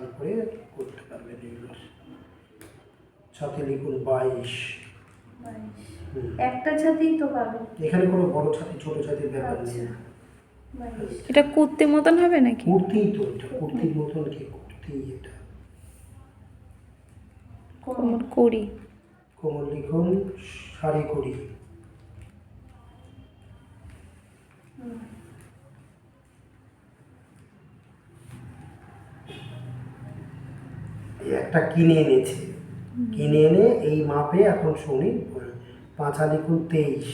তারপরে করতে পারবেন এগুলো লিখুন বাইশ। বাইশ। একটা ছাতেই তো পাবে। এখানে কোনো বড় ছাতি ছোট ছাতির ব্যাপার নেই। আচ্ছা। এটা কুর্তি মতন হবে নাকি? কুর্তি তো এটা কুর্তির মতন কি কুর্তি এটা? কোমর কুড়ি। কোমর লিখুন শাড়ি কুড়ি হুম। এই একটা কিনে এনেছে। কিনে এনে এই মাপে এখন শুনি পাঁচা লিখুন তেইশ।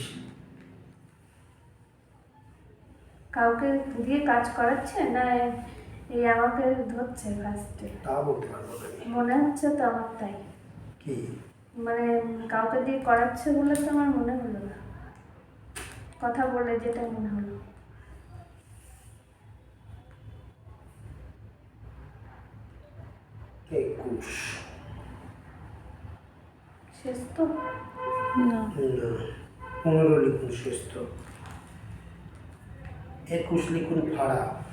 কাউকে দিয়ে কাজ করাচ্ছে না এই আমাকে ধরছে ফার্স্টে তা বলতে পারব মনে হচ্ছে তো আমার তাই। কি? মানে কাউকে দিয়ে করাচ্ছে বলে তো আমার মনে হলো না। কথা বলে যেটা মনে হলো। একুশ। শেষ তো? না। না পনেরো লিখুন শেষ তো। একুশ লিখুন ভাড়া।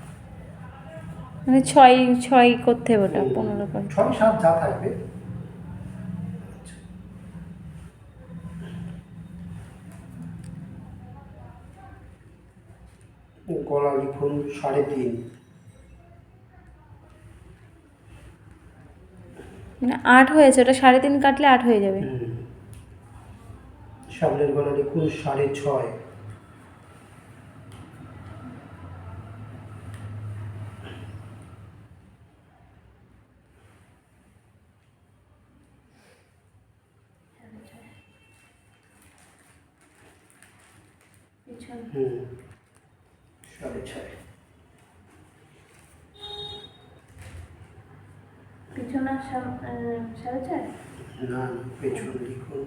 মানে ছয় ছয় করতে হবে ওটা পনেরো করে। ছয় সাত যা থাকবে। আচ্ছা। গলা লিখুন সাড়ে তিন। মানে আট হয়েছে ওটা সাড়ে তিন কাটলে আট হয়ে যাবে। হুম। সামনের গলা লিখুন সাড়ে ছয়। হুম। সাড়ে ছয় পিছনে সা- আহ, সাড়ে চার না না পেছন লিখুন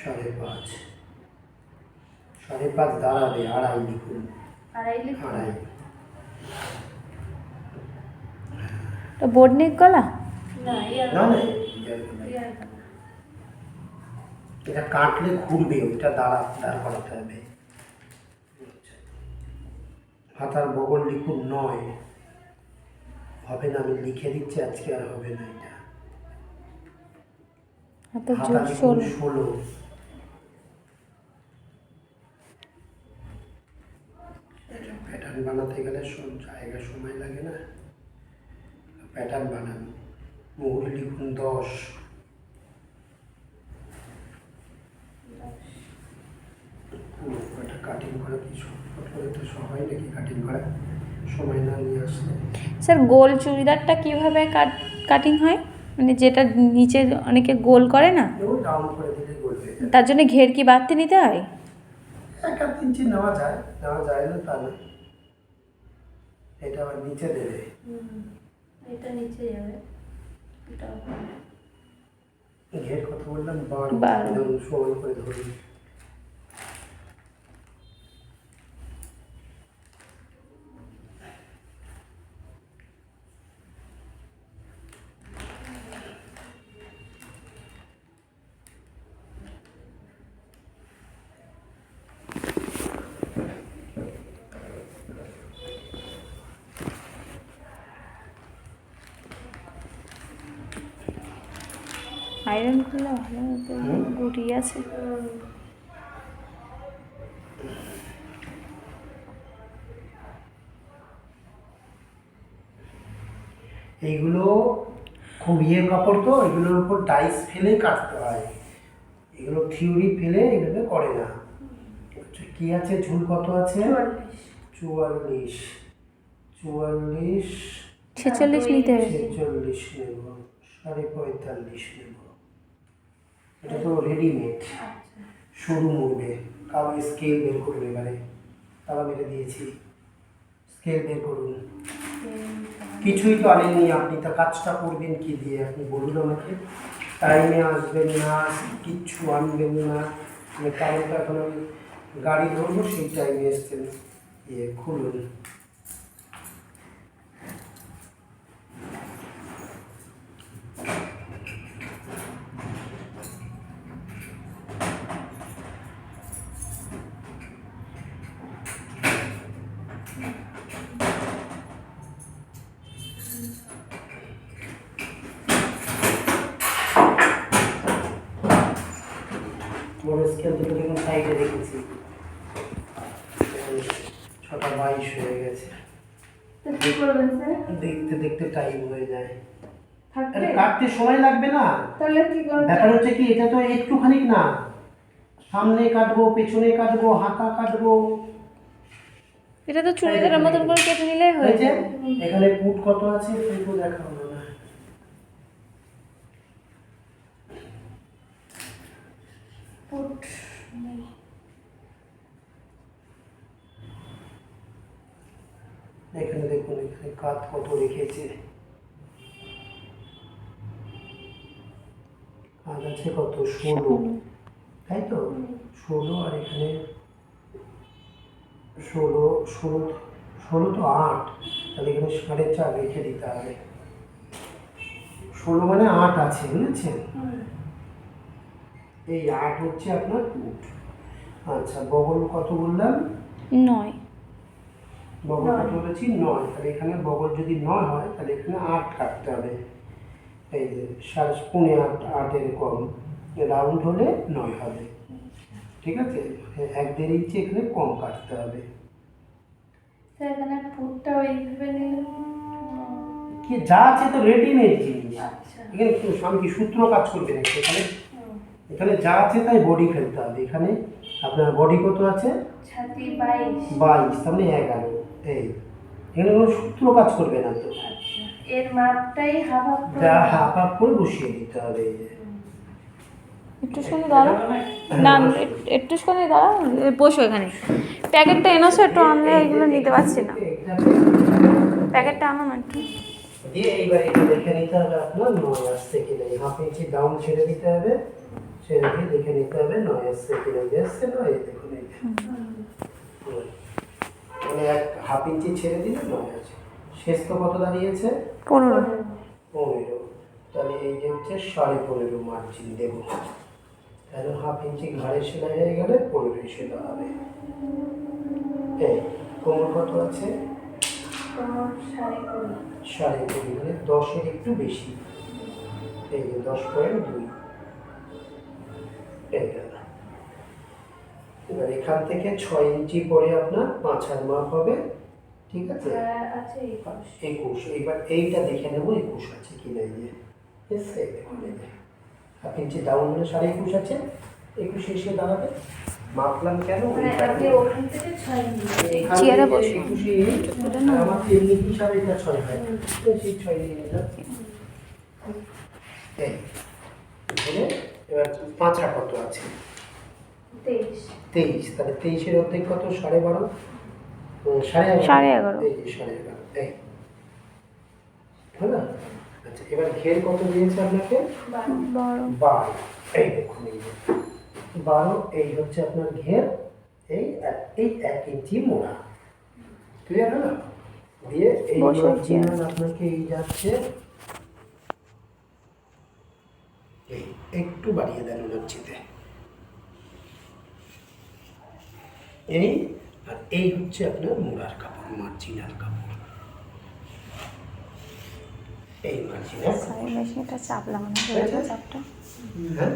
সাড়ে পাঁচ। সাড়ে পাঁচ দাঁড়াবে আড়াই লিখুন। আড়াই আড়াই। তো বোর্ড নেক গলা? না না। এটা কাটলে ঘুরবে ওইটা দাঁড়া দাঁড় করাতে হবে। হাতার বগল লিখুন নয়। হবে না আমি লিখে দিচ্ছি আজকে আর হবে না এটা। হাতা লিখুন ষোলো। প্যাটার্ন বানাতে গেলে সব জায়গা সময় লাগে না। প্যাটার্ন বানান। মুহুরি লিখুন দশ এটা কাটিং করা কি শর্টকাট করে তো সবাই নাকি কাটিং করা সময় না নিয়ে আসলে। স্যার গোল চুড়িদারটা কীভাবে কাট কাটিং হয়? মানে যেটা নিচে অনেকে গোল করে না? ওই করে দিলে গোল হয়ে যায়। তার জন্য ঘের কি বাড়তে নিতে হয়? এক আধ ইঞ্চি নেওয়া যায় নেওয়া যায় না তা না। এটা আবার নিচে দেবে। এটা নিচে যাবে। ঘের কথা বললাম বারো সমান করে ধরি আয়রন করলে ভালো হতো গুটি আছে। এইগুলো খুব ইয়ে কাপড় তো এগুলোর উপর ডাইস ফেলে কাটতে হয়। এগুলো থিওরি ফেলে এগুলো করে না। আচ্ছা, কি আছে? ঝুল কত আছে? চুয়াল্লিশ। চুয়াল্লিশ। চুয়াল্লিশ। ছেচল্লিশ নিতে হবে ছেচল্লিশ নেব। সাড়ে পঁয়তাল্লিশ নেব। এটা তো রেডিমেড আচ্ছা। সরু মুড়বে কারও স্কেল বের করবে এবারে। তারা মেরে দিয়েছি। স্কেল বের করুন। কিছুই তো আনেননি আপনি। তা কাজটা করবেন কি দিয়ে? আপনি বলুন আমাকে। টাইমে আসবেন না কিচ্ছু আনবেন না। মানে কারণটা এখন আমি গাড়ি ধরবো সেই টাইমে এসছেন। ইয়ে খুলুন। বড় স্কেল দুটো দেখুন সাইডে রেখেছি। ছটা বাইশ হয়ে গেছে। তো কি করবেন স্যার? দেখতে দেখতে টাইম হয়ে যায়। কাটতে সময় লাগবে না। তাহলে কি করবেন ব্যাপার হচ্ছে কি এটা তো একটুখানি না। সামনে কাটবো পেছনে কাটবো হাতা কাটবো। এটা তো চুড়িদারের মতন করে কেটে নিলেই হয়ে হয়েছে যায়। এখানে পুট কত আছে সেটু দেখা হলো না পুট নেই। এখানে কাত কত রেখেছে? কাজ আছে কত? ষোলো। তাই তো? ষোলো আর এখানে ষোলো ষোলো ষোলো তো আট। তাহলে এখানে সাড়ে চার রেখে দিতে হবে। ষোলো মানে আট আছে বুঝেছেন? এই আট হচ্ছে আপনার আচ্ছা বগল কত বললাম? নয়। বগল কত বলেছি নয়। তাহলে এখানে বগল যদি নয় হয় তাহলে এখানে আট কাটতে হবে। এই যে সাড়ে পৌনে আট আটের কম। রাউন্ড হলে নয় হবে। ঠিক আছে? এক দেড় ইঞ্চি এখানে কম কাটতে হবে। কি যা আছে তো রেডিমেড জিনিস আচ্ছা। এখানে আমি কি সূত্র কাজ করবে নাকি? এখানে এখানে যা আছে তাই বডি ফেলতে হবে। এখানে আপনার বডি কত আছে? বাইশ তার মানে এগারো। এই এখানে কোনো সূত্র কাজ করবে না তো। আচ্ছা এর মাপটাই হাফ হাফ যা হাফ হাফ করে বসিয়ে দিতে হবে এই যে। একটু শুনে দাঁড়া না একটু- একটু শুনে দাঁড়া এ, বসো এখানে। প্যাকেটটা এনেছো একটু আনলে এগুলো নিতে পারছি না। প্যাকেটটা আনো না একটু। দিয়ে এইবার এটা দেখে নিতে হবে আপনার নয় আসছে কিনা এই হাফ ইঞ্চি ডাউন ছেড়ে দিতে হবে। ছেড়ে দিয়ে দেখে নিতে হবে নয় আসছে কিনা আসছে নয় এই দেখুন এই মানে এক হাফ ইঞ্চি ছেড়ে দিলে নয় আছে শেষ তো কত দাঁড়িয়েছে? পনেরো। পনেরো। তাহলে এই যে হচ্ছে সাড়ে পনেরো মার্জিন দেবো। তাহলে হাফ ইঞ্চি ঘাড়ে সেলাই হয়ে গেলে পনেরোই সেলা হবে এই কোমর কত আছে? সাড়ে কুড়ি মানে দশের একটু বেশি। এই যে দশ পয়েন্ট দুই। এই গেল এবার এখান থেকে ছয় ইঞ্চি পরে আপনার পাঁচ হাত মাপ হবে ঠিক আছে? আছে একুশ। এইবার এইটা দেখে নেব একুশ আছে কি না এই যে। দেখুন এই যে হাফ ইঞ্চি ডাউন হলে সাড়ে একুশ আছে। একুশে এসে দাঁড়াবে। মাপলাম কেন? চেয়ারে বসো। আমার হিসাবে এটা ছয় হয়। সেই ছয় নিয়ে নিলাম এবার পাঁচা কত আছে? তেইশ। তেইশ তাহলে তেইশের অর্ধেক কত? সাড়ে বারো? সাড়ে এগারো। সাড়ে এগারো। আচ্ছা এবার ঘের কত দিয়েছে আপনাকে? বারো। এই দেখুন এই বারো এই হচ্ছে আপনার ঘের এই এই এক ইঞ্চি মোড়া। ক্লিয়ার হলো? দিয়ে এই আপনাকে এই যাচ্ছে। এই একটু বাড়িয়ে দেন লজ্জিতে এই আর এই হচ্ছে আপনার মোড়ার কাপড় মার্জিনাল কাপড়। এই মার্জিনাল মেশিনটা চাপ লাগানো হয়েছে চাপটা? হ্যাঁ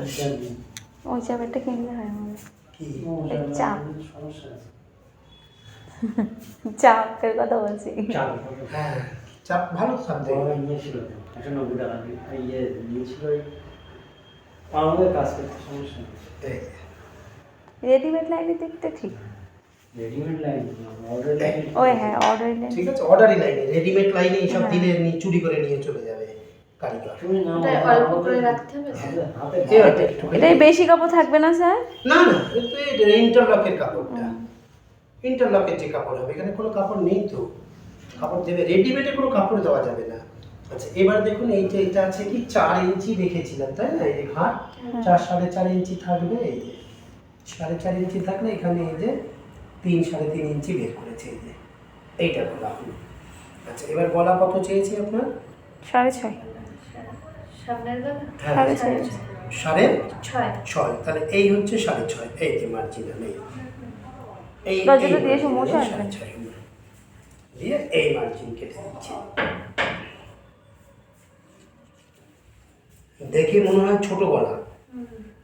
ওই চাপেরটা কিনলে হয় আমাদের। চাপ। চাপের কথা বলছি। হ্যাঁ চাপ ভালো চাপ দেয়। বড় ছিল তো, একশো নব্বই টাকা ইয়ে নিয়েছিল আমাদের কাজ করতে সমস্যা এই, রেডিমেড লাইনের দিকটা ঠিক। রেডিমেড লাইন অর্ডার লাইন ওই হ্যাঁ অর্ডার লাইন ঠিক আছে অর্ডারি লাইনে রেডিমেড লাইনে এইসব হ্যাঁ। দিলে চুরি করে নিয়ে চলে যাবে কারিগর। অল্প করে রাখতে হবে এটাই বেশি কাপড় থাকবে না স্যার? না না এটা ইন্টারলকের কাপড়টা। ইন্টারলকের যে কাপড় হবে এখানে কোনো কাপড় নেই তো। কাপড় দেবে রেডিমেডে কোনো কাপড় দেওয়া যাবে না। আচ্ছা এবার দেখুন এই যে এটা আছে কি চার ইঞ্চি রেখেছিলাম তাই না? এই যে ঘাট চার সাড়ে চার ইঞ্চি থাকবে এই যে। সাড়ে চার ইঞ্চি থাকলে এখানে এই যে তিন সাড়ে তিন ইঞ্চি বের করেছে এই যে। এইটা বলা হলো আচ্ছা এবার বলা কত চেয়েছি আপনার? সাড়ে ছয়। হ্যাঁ সাড়ে ছয়। সাড়ে? ছয়। ছয়। তাহলে এই হচ্ছে সাড়ে ছয়। এই যে মার্জিনাল এই। এই। সাড়ে ছয়। দিয়ে এই মার্জিন কেটে দিচ্ছি। দেখে মনে হয় ছোট গলা।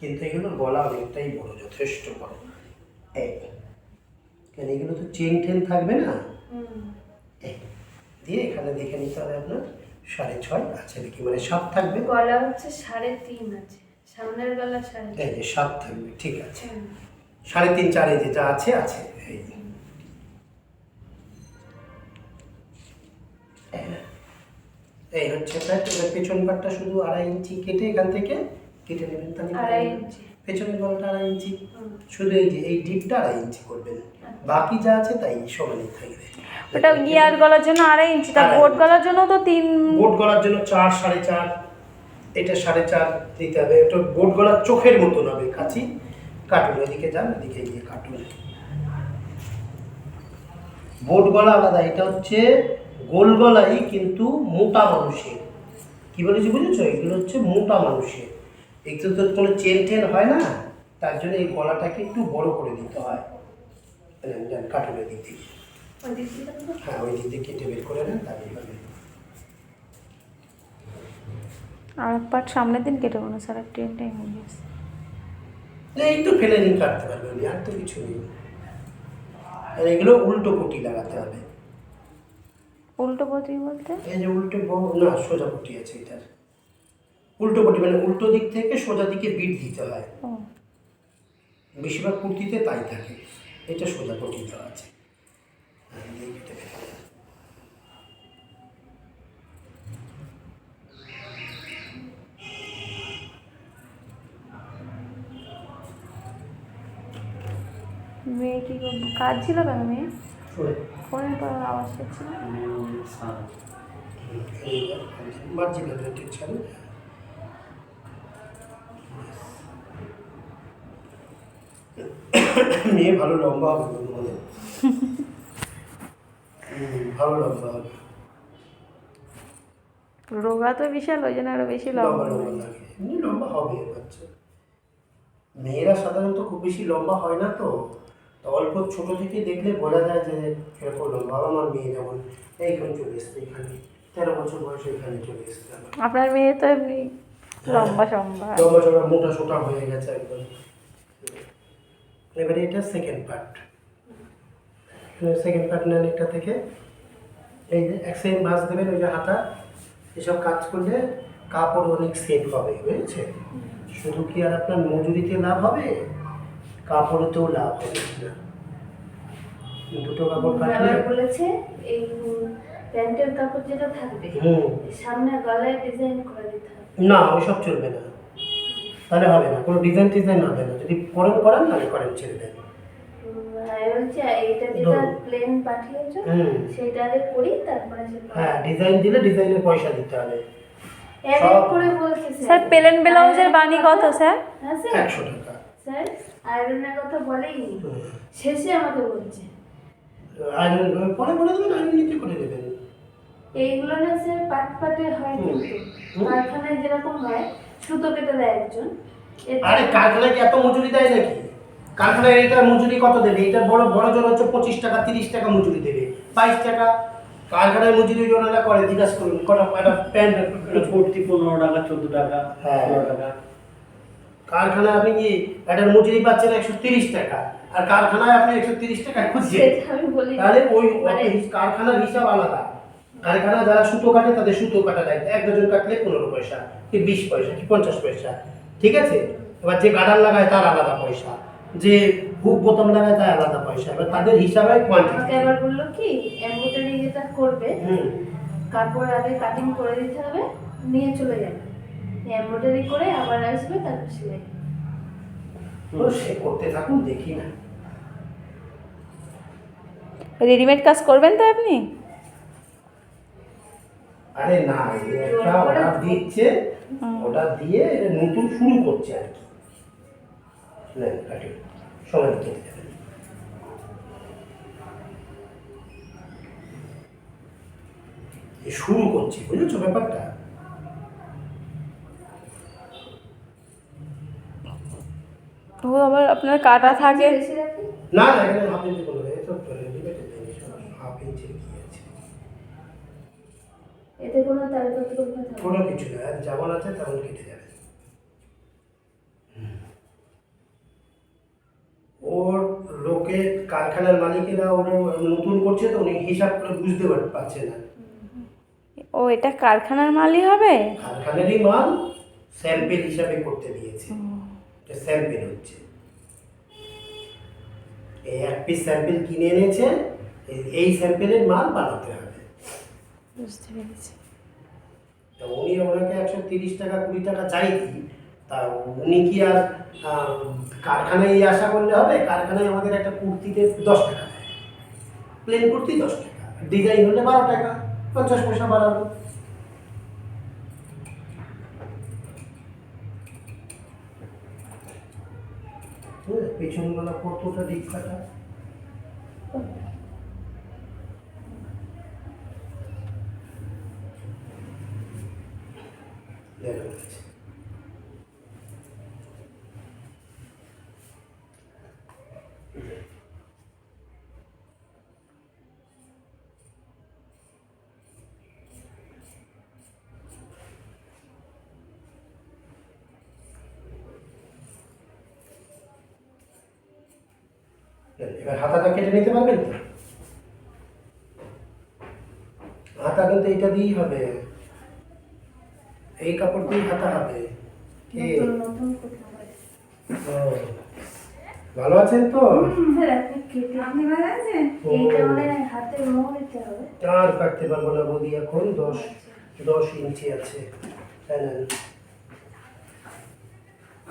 কিন্তু এগুলোর গলা অনেকটাই বড় যথেষ্ট বড়। এই। কেন? এগুলো তো চেন টেন থাকবে না? দিয়ে এখানে দেখে নিতে হবে আপনার সাড়ে ছয় আছে নাকি? মানে সাত থাকবে। গলা হচ্ছে সাড়ে তিন আছে সামনের গলা সাড়ে এই যে সাত থাকবে ঠিক আছে। সাড়ে তিন চারে যেটা আছে আছে। এই যে। এই হচ্ছে এবার পেছন পাটটা শুধু আড়াই ইঞ্চি কেটে এখান থেকে কেটে নেবেন তাহলে আড়াই ইঞ্চি। পেছনের গলাটা আড়াই ইঞ্চি। শুধু এই যে এই ডিপটা আড়াই ইঞ্চি করবেন। বাকি যা আছে তাই সমানই থাকবে ওটা গিয়ার গলার জন্য আড়াই ইঞ্চি তার বোট গলার জন্য তো তিন বোট গলার জন্য চার সাড়ে চার এটা সাড়ে চার দিতে হবে। এটা বোট গলার চোখের মতন হবে কাছি কাটুন এদিকে যান এদিকে গিয়ে কাটুন বোট গলা আলাদা এটা হচ্ছে গোল গলাই কিন্তু মোটা মানুষের। কি বলেছি বুঝেছ? এগুলো হচ্ছে মোটা মানুষের। এগুলো তো কোনো চেন টেন হয় না? তার জন্য এই গলাটাকে একটু বড় করে দিতে হয়। যান, কাটুন ওই দিক থেকে হ্যাঁ ওই দিক থেকে কেটে বের করে নেন তাহলেই হবে আর এক পাট সামনের দিন কেটে কোনো স্যার ট্রেন টাইম হয়ে গেছে এই তো ফেলে নিন কাটতে পারবেন আর তো কিছু নেই। আর এগুলো উল্টো পুটি লাগাতে হবে। উল্টো পথি বলতে? এই যে উল্টো না সোজা পুটি আছে এটার। উল্টো পুটি মানে উল্টো দিক থেকে সোজা দিকে বিট দিতে হয়। বেশিরভাগ কুর্তিতে তাই থাকে। এটা সোজা দেওয়া আছে হ্যাঁ, করে নেন। মেয়ে কি? কাজ ছিল কেন মেয়ে। ফোনে তো আওয়াজ করছে না এই মার্জিনাল রেটের ছাড়ুন মেয়ে ভালো লম্বা হবে হয়। ভালো লম্বা হবে। রোগা তো বিশাল ওই জন্য আরও বেশি লম্বা লম্বা লম্বা এমনি লম্বা হবে বাচ্চা। মেয়েরা সাধারণত খুব বেশি লম্বা হয় না তো। অল্প ছোট থেকে দেখলে বোঝা যায় যে কীরকম লম্বা। আমার মেয়ে যেমন এইখানে চলে এসছে এখানে। তেরো বছর বয়সে এখানে চলে এসছে। আপনার মেয়ে তো এমনি লম্বা সম্বা লম্বা মোটা সোটা হয়ে গেছে একদম। এবারে এটা সেকেন্ড পার্ট সেকেন্ড পার্ট নেন এটা থেকে এই যে এক সেম ভাঁজ দেবেন ওই যে হাতা এসব কাজ করলে কাপড় অনেক সেভ হবে বুঝেছে? শুধু কি আর আপনার মজুরিতে লাভ হবে? কাপড়েতেও লাভ হবে না। দুটো কাপড় কাটলে বলেছে এই প্যান্টের কাপড় যেটা থাকবে সামনে গলায় ডিজাইন করে দিতে হবে। না ওইসব চলবে না। তাহলে হবে না কোনো ডিজাইন টিজাইন হবে না। যদি করেন করেন নাহলে করেন ছেড়ে দেন। হ্যাঁ ডিজাইন দিলে ডিজাইনের পয়সা দিতে হবে। এক এক সব- করে বলছে স্যার প্লেন ব্লাউজের বানি কত স্যার? হ্যাঁ একশো টাকা। স্যার আয়রনের কথা বলেইনি? শেষে আমাকে বলছে। আয়রন পরে বলে দেবেন আয়রন নিতে করে দেবেন এইগুলো না স্যার পাট পাটে হয় কিন্তু। কারখানায় যেরকম হয় সুতো কেটে দেয় একজন। আরে কারখানায় কি এত মজুরি দেয় নাকি? কারখানায় এটার মজুরি কত দেবে? এটা বড় বড় জোর হচ্ছে পঁচিশ টাকা তিরিশ টাকা মজুরি দেবে। বাইশ টাকা। কারখানায় মজুরি ওনারা করে জিজ্ঞাসা করুন। কটা একটা প্যান্ট কুর্তি পনেরো টাকা চোদ্দ টাকা হ্যাঁ। ষোলো টাকা। কারখানায় আপনি কি এটার মজুরি পাচ্ছেন একশো তিরিশ টাকা? আর কারখানায় আপনি একশো তিরিশ টাকা খুঁজছেন? তাহলে ওই মানে কারখানার হিসাব আলাদা। কারখানা যারা সুতো কাটে তাদের সুতো কাটা দায়িত্ব। এক ডজন কাটলে পনেরো পয়সা কি বিশ পয়সা কি পঞ্চাশ পয়সা। ঠিক আছে? এবার যে গার্ডার লাগায় তার আলাদা পয়সা। যে হুক বোতাম লাগায় তার আলাদা পয়সা। এবার তাদের হিসাবে কোয়ান্টিটি আবার বলল কি এমব্রয়ডারি যেটা করবে হুম। কাপড় আগে কাটিং করে দিতে হবে নিয়ে চলে যাবে। এমব্রয়ডারি করে আবার আসবে তারপর সেলাই। তো সে করতে থাকুন দেখি না। রেডিমেড কাজ করবেন তো আপনি? আরে না একটা অর্ডার দিচ্ছে অর্ডার দিয়ে এটা নতুন শুরু করছে আর কি। সময় এই শুরু করছি বুঝেছ ব্যাপারটা? ও আবার আপনার কাটা থাকে। না না এখানে কোনো এতে কোনো তারতম্য কোনো কিছু না যেমন আছে তেমন কেটে যাবে ওর লোকে কারখানার মালিকেরা ওর নতুন করছে তো উনি হিসাব করে বুঝতে পারছে না। ও এটা কারখানার মালই হবে? কারখানারই মাল স্যাম্পেল হিসাবে করতে দিয়েছে। স্যাম্পেল হচ্ছে। এই এক পিস স্যাম্পেল কিনে এনেছে এই স্যাম্পেলের মাল বানাতে হবে। বুঝতে পেরেছি। তা উনি ওনাকে একশো তিরিশ টাকা, কুড়ি টাকা চাইছি তা উনি কি আর কারখানায় আশা করলে হবে? কারখানায় আমাদের একটা কুর্তিতে দশ টাকা প্লেন কুর্তি দশ টাকা ডিজাইন হলে বারো টাকা, পঞ্চাশ পয়সা বাড়ানো বুঝলে? পেছনগুলো কতটা দিক কাটা এবার হাতাটা কেটে নিতে পারবেন? তো হাতা কিন্তু এটা দিয়েই হবে এই কাপড় দিয়ে হাতা হবে কি? নতুন ভালো আছেন তো? মানে মোড় আর কাটতে পারব না বৌদি এখন দশ দশ ইঞ্চি আছে তাই না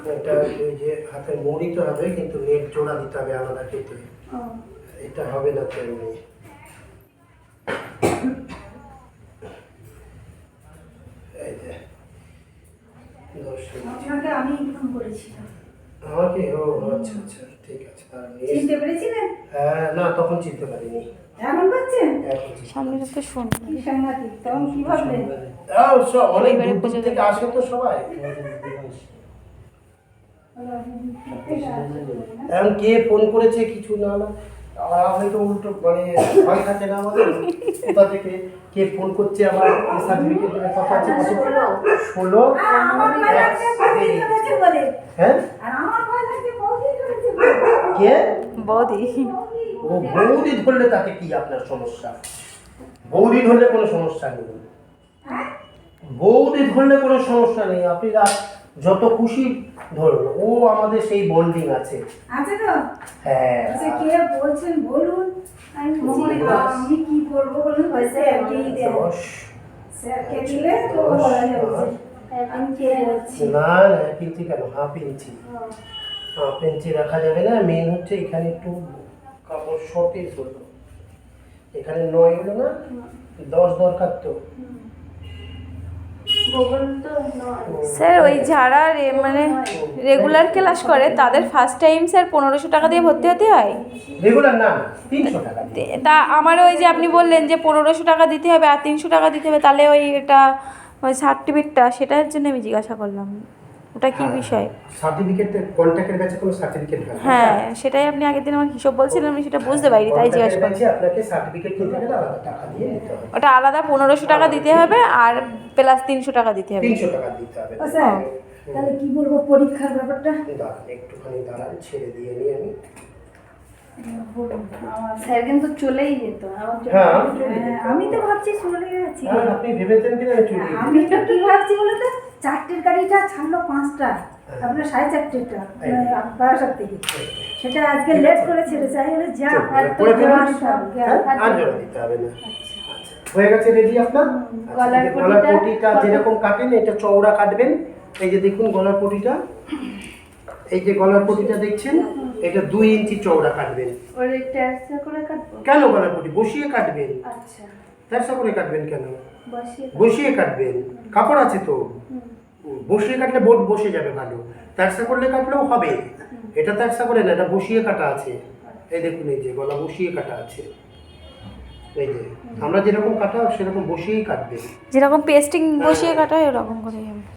এটা ওই যে হাতে মরিতে হবে কিন্তু নেট জোড়া দিতে হবে আলাদা কেটে। এটা হবে না তো আপনাকে আমি ফোন করেছিলাম। আমাকে? ও আচ্ছা আচ্ছা ঠিক আছে চিনতে পেরেছিলেন হ্যাঁ না তখন চিনতে পারিনি। এখন পাচ্ছেন? সামনে তো শোন। কি সাংঘাতিক তখন কি ভাবলেন? সব অনেক দূর থেকে আসে তো সবাই। এখন কে ফোন করেছে কিছু না না। আর আমি তো উল্টো মানে ভয় থাকে না আমাদের? কোথা থেকে কে ফোন করছে আমার? সার্টিফিকেটের কথা আছে কত? ষোলো। হ্যাঁ? কে? বৌদি। ও বৌদি ধরলে তাতে কি আপনার সমস্যা? বৌদি ধরলে কোনো সমস্যা নেই। বৌদি ধরলে কোনো সমস্যা নেই। আপনি যত খুশি ধরুন ও আমাদের সেই বন্ডিং আছে। আছে তো? হ্যাঁ। আচ্ছা কে বলছেন? বলুন। আমি আমি কি করব বলুন? স্যারকেই দেন। দশ। স্যারকে দিলে তো বলা যাবে আমি কে বলছি? না না ইঞ্চি কেন? Half inch. হাফ ইঞ্চি রাখা যাবে না। মেন হচ্ছে এখানে একটু কাপড় শর্টেজ হলো। এখানে নয় হলো না? দশ দরকার তো। স্যার ওই যারা মানে রেগুলার ক্লাস করে তাদের ফার্স্ট টাইম স্যার পনেরোশো টাকা দিয়ে ভর্তি হতে হয়? রেগুলার না তা আমার ওই যে আপনি বললেন যে পনেরোশো টাকা দিতে হবে আর তিনশো টাকা দিতে হবে তাহলে ওই এটা ওই সার্টিফিকেটটা সেটার জন্য আমি জিজ্ঞাসা করলাম। ওটা কি বিষয়? সার্টিফিকেট কন্ট্যাক্টের কাছে কোনো সার্টিফিকেট হ্যাঁ সেটাই আপনি আগের দিন আমার হিসাব বলছিলেন আমি সেটা বুঝতে পারিনি তাই জিজ্ঞাসা করছি আপনাকে সার্টিফিকেট নিতে গেলে আলাদা টাকা দিয়ে নিতে হবে। ওটা আলাদা পনেরোশো টাকা দিতে হবে আর প্লাস তিনশো টাকা দিতে হবে। তিনশো টাকা দিতে হবে। ও স্যার তাহলে কি বলব পরীক্ষার ব্যাপারটা? দাঁড়ান একটুখানি দাঁড়ান ছেড়ে দিয়ে নিই আমি। স্যার কিন্তু চলেই যেত আমার জন্য হ্যাঁ আমি হ্যাঁ, তো ভাবছি চলে গেছি হ্যাঁ, আপনি ভেবেছেন কিনা আমি তো কি ভাবছি বলো তো চারটের গাড়িটা ছাড়লো পাঁচটা আপনার সাড়ে চারটেটা বারাসাত থেকে। সেটা আজকে লেট করে ছেড়েছে আমি বলে যা হ্যাঁ, আচ্ছা, হয়ে গেছে রেডি আপনার? আচ্ছা, গলার এই পটিটা যেরকম কাটেন এটা চওড়া কাটবেন। এই যে দেখুন গলার পটিটা। এই যে গলার পটিটা দেখছেন এটা দুই ইঞ্চি চওড়া কাটবেন। ওর ট্যাক্সা করে কেন গলার পটি? বসিয়ে কাটবেন। আচ্ছা। তেরসা করে কাটবেন কেন? বসিয়ে কাটবেন। কাপড় আছে তো? বসিয়ে কাটলে বোট বসে যাবে ভালো। ব্যবসা করলে কাটলেও হবে। এটা ব্যবসা করে না এটা বসিয়ে কাটা আছে। এই দেখুন এই যে গলা বসিয়ে কাটা আছে। এই যে আমরা যেরকম কাটা সেরকম বসিয়েই কাটবে যেরকম পেস্টিং বসিয়ে কাটা এরকম হবে।